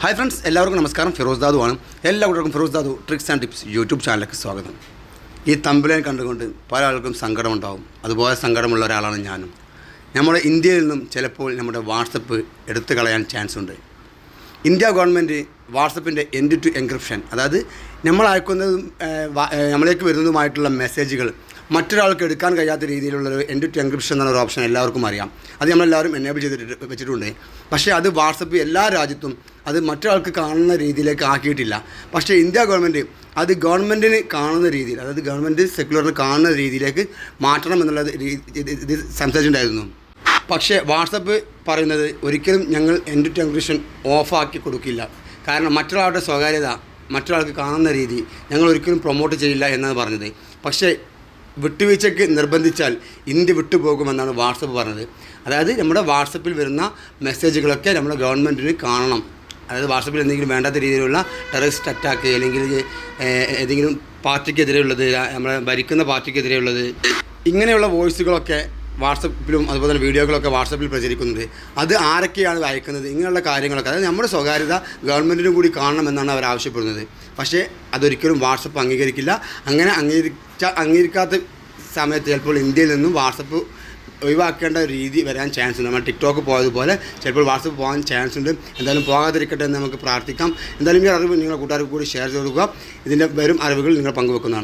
Hi friends എല്ലാവർക്കും നമസ്കാരം. ഫിറോസ് ദാദു ആണ്. എല്ലാവർക്കും Firoz Dadu tricks and tips YouTube ചാനലിലേക്ക് സ്വാഗതം. ഈ തമ്പിലേൻ കണ്ടുകൊണ്ട് പല ആൾക്കും സങ്കടമുണ്ടാവും. അതുപോലെ സങ്കടമുള്ള ഒരാളാണ് ഞാനും. നമ്മുടെ ഇന്ത്യയിൽ നിന്നും ചിലപ്പോൾ നമ്മുടെ വാട്സപ്പ് എടുത്തു കളയാൻ ചാൻസ് ഉണ്ട്. ഇന്ത്യ ഗവൺമെന്റ് വാട്സപ്പിന്റെ എൻഡ് ടു എൻക്രിപ്ഷൻ അതായത് നമ്മൾ അയക്കുന്നതും നമ്മളേക്ക് വരുന്നതുമായിട്ടുള്ള മെസ്സേജുകൾ മറ്റൊരാൾക്ക് എടുക്കാൻ കഴിയാത്ത രീതിയിലുള്ള ഒരു എൻഡ് ടു എൻക്രിപ്ഷൻ എന്ന ഒരു ഓപ്ഷൻ എല്ലാവർക്കും അറിയാം. അത് നമ്മളെല്ലാവരും എനേബിൾ ചെയ്തിട്ട് വെച്ചിട്ടുണ്ട്. പക്ഷേ അത് വാട്സപ്പ് എല്ലാ രാജ്യത്തും അത് മറ്റൊരാൾക്ക് കാണുന്ന രീതിയിലേക്ക് ആക്കിയിട്ടില്ല. പക്ഷേ ഇന്ത്യ ഗവൺമെന്റ് അത് ഗവൺമെന്റിന് കാണുന്ന രീതിയിൽ അതായത് ഗവൺമെന്റ് സെക്യുലറിന് കാണുന്ന രീതിയിലേക്ക് മാറ്റണം എന്നുള്ളത് ഇത് സംസാരിച്ചിട്ടുണ്ടായിരുന്നു. പക്ഷേ വാട്സപ്പ് പറയുന്നത് ഒരിക്കലും ഞങ്ങൾ എൻഡ് ടു എൻക്രിപ്ഷൻ ഓഫാക്കി കൊടുക്കില്ല. കാരണം മറ്റൊരാളുടെ സ്വകാര്യത മറ്റൊരാൾക്ക് കാണുന്ന രീതി ഞങ്ങൾ ഒരിക്കലും പ്രൊമോട്ട് ചെയ്യില്ല എന്നാണ് പറഞ്ഞത്. പക്ഷേ വിട്ടുവീഴ്ചയ്ക്ക് നിർബന്ധിച്ചാൽ ഇന്ത്യ വിട്ടുപോകുമെന്നാണ് വാട്സപ്പ് പറഞ്ഞത്. അതായത് നമ്മുടെ വാട്സപ്പിൽ വരുന്ന മെസ്സേജുകളൊക്കെ നമ്മുടെ ഗവൺമെന്റിന് കാണണം. അതായത് വാട്സപ്പിൽ എന്തെങ്കിലും വേണ്ടാത്ത രീതിയിലുള്ള ടെററിസ്റ്റ് അറ്റാക്ക് അല്ലെങ്കിൽ ഏതെങ്കിലും പാർട്ടിക്കെതിരെയുള്ളത് നമ്മളെ ഭരിക്കുന്ന പാർട്ടിക്കെതിരെയുള്ളത് ഇങ്ങനെയുള്ള വോയിസുകളൊക്കെ വാട്സപ്പിലും അതുപോലെ തന്നെ വീഡിയോകളൊക്കെ വാട്സപ്പിൽ പ്രചരിക്കുന്നത്. അത് ആരൊക്കെയാണ് അയക്കുന്നത് ഇങ്ങനെയുള്ള കാര്യങ്ങളൊക്കെ. അതായത് നമ്മുടെ സ്വകാര്യത ഗവൺമെന്റിനും കൂടി കാണണമെന്നാണ് അവർ ആവശ്യപ്പെടുന്നത്. പക്ഷേ അതൊരിക്കലും വാട്സപ്പ് അംഗീകരിക്കില്ല. അങ്ങനെ അംഗീകരിച്ച അംഗീകരിക്കാത്ത സമയത്ത് ചിലപ്പോൾ ഇന്ത്യയിൽ നിന്നും വാട്സപ്പ് ഒഴിവാക്കേണ്ട രീതി വരാൻ ചാൻസ് ഉണ്ട്. നമ്മൾ ടിക്ടോക്ക് പോയതുപോലെ ചിലപ്പോൾ വാട്സപ്പ് പോകാൻ ചാൻസ് ഉണ്ട്. എന്തായാലും പോകാതിരിക്കട്ടെ എന്ന് നമുക്ക് പ്രാർത്ഥിക്കാം. എന്തായാലും ഈ അറിവ് നിങ്ങളുടെ കൂട്ടുകാർക്ക് കൂടി ഷെയർ ചെയ്ത് കൊടുക്കുക. ഇതിന്റെ വരും അറിവുകൾ നിങ്ങൾ പങ്കുവെക്കുന്നതാണ്.